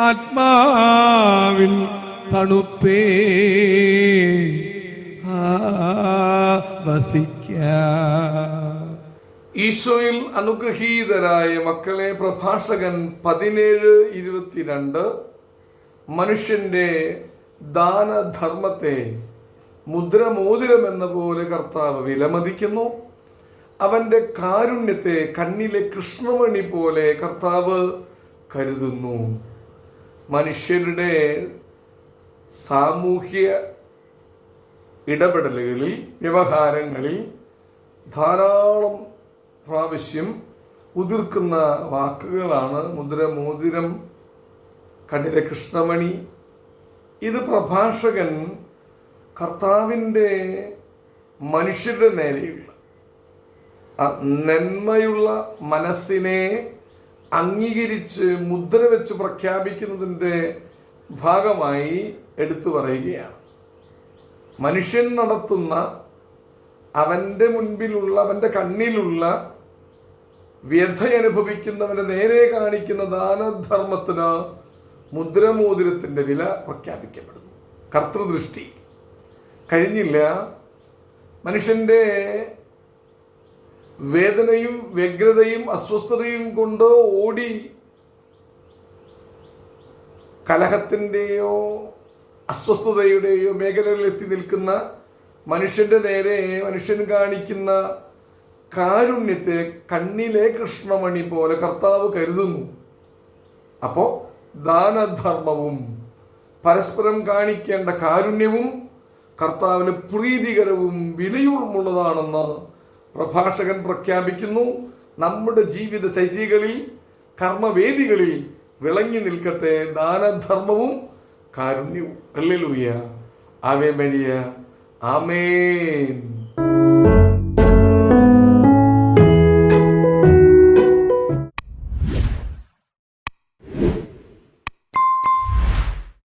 ആത്മാവിൻ തണുപ്പേ. വസിക്ക. ഈശോയിൽ അനുഗ്രഹീതരായ മക്കളെ പ്രഭാഷകൻ പതിനേഴ് ഇരുപത്തിരണ്ട്. മനുഷ്യന്റെ ദാനധർമ്മത്തെ മുദ്രമോതിരം എന്ന പോലെ കർത്താവ് വിലമതിക്കുന്നു. അവന്റെ കാരുണ്യത്തെ കണ്ണിലെ കൃഷ്ണമണി പോലെ കർത്താവ് കരുതുന്നു. മനുഷ്യരുടെ സാമൂഹ്യ ഇടപെടലുകളിൽ വ്യവഹാരങ്ങളിൽ ധാരാളം പ്രാവശ്യം ഉതിർക്കുന്ന വാക്കുകളാണ് മുദ്ര മോതിരം കണ്ണിലെ കൃഷ്ണമണി ഇത് പ്രഭാഷകൻ കർത്താവിന്റെ മനുഷ്യരുടെ നേരെയുള്ള നന്മയുള്ള മനസ്സിനെ അംഗീകരിച്ച് മുദ്ര വെച്ച് പ്രഖ്യാപിക്കുന്നതിന്റെ ഭാഗമായി എടുത്തു പറയുകയാണ്. മനുഷ്യൻ നടത്തുന്ന അവന്റെ മുൻപിലുള്ള അവന്റെ കണ്ണിലുള്ള വ്യഥ അനുഭവിക്കുന്നവനെ നേരെ കാണിക്കുന്ന ദാനധർമ്മത്തിന് മുദ്രമോതിരത്തിന്റെ വില പ്രഖ്യാപിക്കപ്പെടുന്നു. കർത്തൃദൃഷ്ടി. കഴിഞ്ഞില്ല. മനുഷ്യന്റെ വേദനയും വ്യഗ്രതയും അസ്വസ്ഥതയും കൊണ്ട് ഓടി കലഹത്തിന്റെയോ അസ്വസ്ഥതയുടെയോ മേഖലകളിൽ എത്തി നിൽക്കുന്ന മനുഷ്യന്റെ നേരെ മനുഷ്യൻ കാണിക്കുന്ന കാരുണ്യത്തെ കണ്ണിലെ കൃഷ്ണമണി പോലെ കർത്താവ് കരുതുന്നു. അപ്പോൾ ദാനധർമ്മവും പരസ്പരം കാണിക്കേണ്ട കാരുണ്യവും കർത്താവിന് പ്രീതികരവും വിലയുമുള്ളതാണെന്ന് പ്രഭാഷകൻ പ്രഖ്യാപിക്കുന്നു നമ്മുടെ ജീവിത ചര്യകളിൽ കർമ്മവേദികളിൽ വിളങ്ങി നിൽക്കട്ടെ ദാനധർമ്മവും കാരുണ്യവും. Alleluia Ave Maria. ആമേൻ.